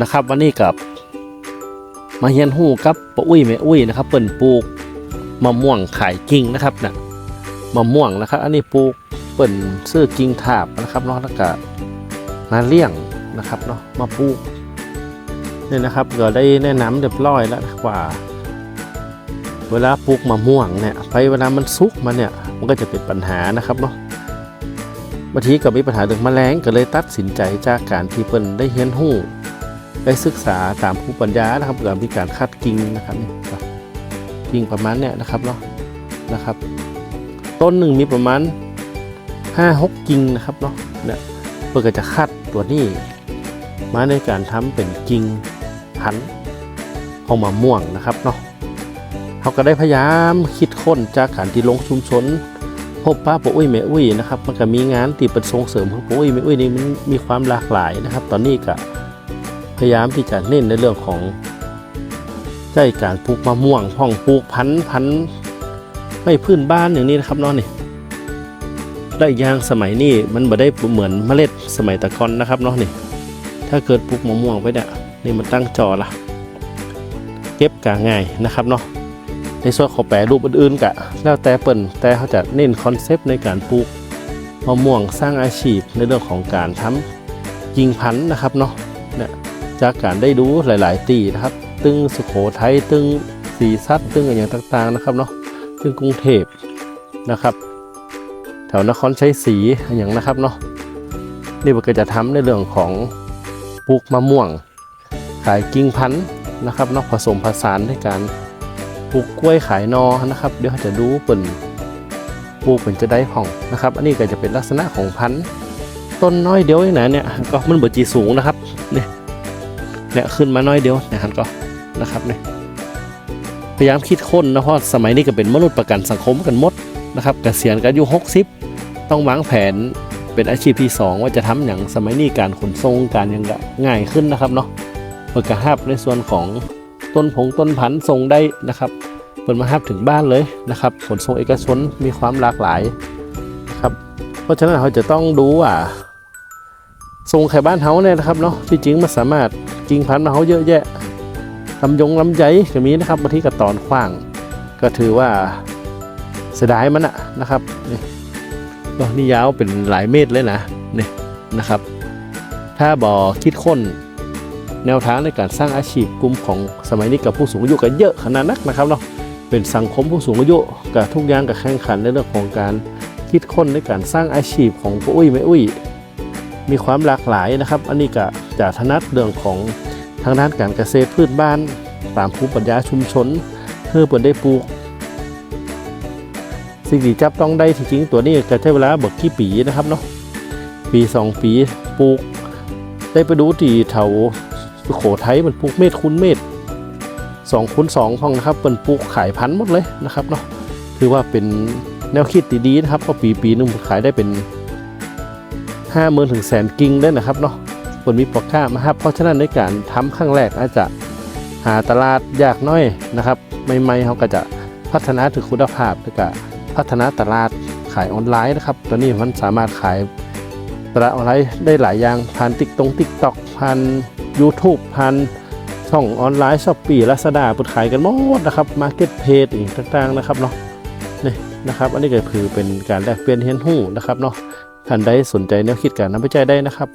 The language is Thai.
นะครับ วันนี้กับมาเฮียนหู้กับป้าอุ้ยแม่อุ้ยนะครับเปิ่นปลูกมะม่วงขายกิ่งนะครับนะมะม่วงนะครับ อันนี้ปลูกเปิ่นซื้อกิ่งทาบนะครับเนาะแล้วก็มาเลี้ยงนะครับเนาะมาปลูกเนี่ยนะครับก็ได้แนะนำเรียบร้อยแล้วว่า เวลาปลูกมะม่วงเนี่ยไปเวลามันสุกมันเนี่ยมันก็จะเป็นปัญหานะครับเนาะบางทีก็มีปัญหาเรื่องแมลงก็เลยตัดสินใจจากการที่เพิ่นได้เฮียนหู้ ได้ศึกษาตามผู้ปัญญานะครับเกิดมีการคัดกิ่งนะครับนี่ครับกิ่งประมาณเนี่ยนะครับเนาะนะครับ ต้นหนึ่งมีประมาณห้าหกกิ่งนะครับเนาะเนี่ยเพื่อจะคัดตัวนี้ มาในการทำเป็นกิ่งพันธุ์ของมะม่วงนะครับเนาะเขาก็ได้พยายามคิดค้นจากการที่ลงชุมชนพบป้าปอุ้ยแม่อุ้ยนะครับมันก็มีงานที่เป็นส่งเสริมของปอุ้ยแม่อุ้ยนี่มันมีความหลากหลายนะครับ ตอนนี้ก็ พยายามที่จะเน้นในเรื่องของใจการปลูกมะม่วงห้องปลูกพันธุ์พันธุ์ไม่พื้นบ้านอย่างนี้นะครับเน้องนี่ได้ยางสมัยนี้มันบ่ได้เหมือนเมล็ดสมัยตะกอนนะครับเนาะนี่ ถ้าเกิดปลูกมะม่วงไปเนี่ยนี่มันตั้งจอละเก็บกาง่ายนะครับเนาะในส่วนของแปรรูปอื่นๆกะ แล้วแต่เปิ่นแต่เขาจะเน้นคอนเซปต์ในการปลูกมะม่วงสร้างอาชีพในเรื่องของการทำยิงพันธุ์นะครับเนาะ จากการได้ดูหลาย ๆ ตีนะครับ ตึงสุโขทัยตึงสีซัดตึงอย่างต่าง ๆ นะครับเนาะตึงกรุงเทพนะครับแถวนครชัยศรีอย่างนะครับเนาะนี่มันก็จะทำในเรื่องของปลูกมะม่วง ขายกิ่งพันธุ์นะครับเนาะผสมผสานในการปลูกกล้วยขายนอนะครับ เดี๋ยวจะดูเปิ่นปลูกเป็นจะได้ผ่องนะครับ อันนี้ก็จะเป็นลักษณะของพันธุ์ต้นน้อยเดียวเองนะเนี่ยก็มันเบิดจีสูงนะครับเนี่ย เนี่ยขึ้นมาน้อยเดียวนะครับก็นะครับเนี่ยพยายามคิดค้นนะเพราะสมัยนี้ก็เป็นมนุษย์ประกันสังคมกันหมดนะครับเกษียณกันอายุ60 ต้องวางแผนเป็นอาชีพที่สองว่าจะทำอย่างสมัยนี้การขนส่งการยังง่ายขึ้นนะครับเนาะเปิดกระหับในส่วนของต้นผงต้นพันธุ์ส่งได้นะครับเปิดมาฮับถึงบ้านเลยนะครับขนส่งเอกชนมีความหลากหลายนะครับเพราะฉะนั้นเราจะต้องดูว่า ส่งไข่บ้านเฮาเนี่ยนะครับเนาะที่จริงมันสามารถกิ่งพันธุ์มาเฮาเยอะแยะลำยงลำไยก็มีนะครับบางทีก็ตอนขว้าง ก็ถือว่าเสียดายมันอะนะครับนี่ก็นี่ยาวเป็นหลายเมตรเลยนะนี่นะครับ ถ้าบอคิดค้นแนวทางในการสร้างอาชีพกลุ่มของสมัยนี้กับผู้สูงอายุกันเยอะขนาดนักนะครับเนาะเป็นสังคมผู้สูงอายุกับทุกอย่างกับแข่งขันในเรื่องของการคิดค้นในการสร้างอาชีพของป้าอุ้ยแม่อุ้ย มีความหลากหลายนะครับ อันนี้ก็จะถนัดเรื่องของทางด้านการเกษตรพืชบ้าน ตามภูมิปัญญาชุมชนเพื่อเปิดได้ปลูก สิ่งที่จับต้องได้ที่จริงตัวนี้ก็ใช้เวลาบอกกี่ปีนะครับเนาะปีสองปีปลูก ได้ไปดูที่แถวสุโขทัยมันปลูกเม็ดคูณเม็ดสองคูณสองพองนะครับเป็นปลูกขายพันหมดเลยนะครับเนาะถือว่าเป็นแนวคิดดีๆนะครับเพราะปีปีนึงขายได้เป็น ห้าหมื่นถึงแสนกิ่งได้นะครับเนาะคนมีปอกก้ามาครับ เพราะฉะนั้นในการทำครั้งแรกอาจจะหาตลาดยากน้อยนะครับใหม่ๆเขาก็จะพัฒนาถึงคุณภาพแล้วก็พัฒนาตลาดขายออนไลน์นะครับตอนนี้มันสามารถขายตลาดออนไลน์ได้หลายอย่างผ่านติ๊กตงติ๊กต็อกผ่าน YouTube ผ่านช่องออนไลน์ช้อปปี้ลาซาด้าปุดขายกันหมดนะครับมาร์เก็ตเพจอีกต่างๆนะครับเนาะนี่นะครับ อันนี้ก็คือเป็นการแลกเปลี่ยนเรียนรู้นะครับเนาะ ท่านใดสนใจแนวคิดการนำไปใช้ได้นะครับ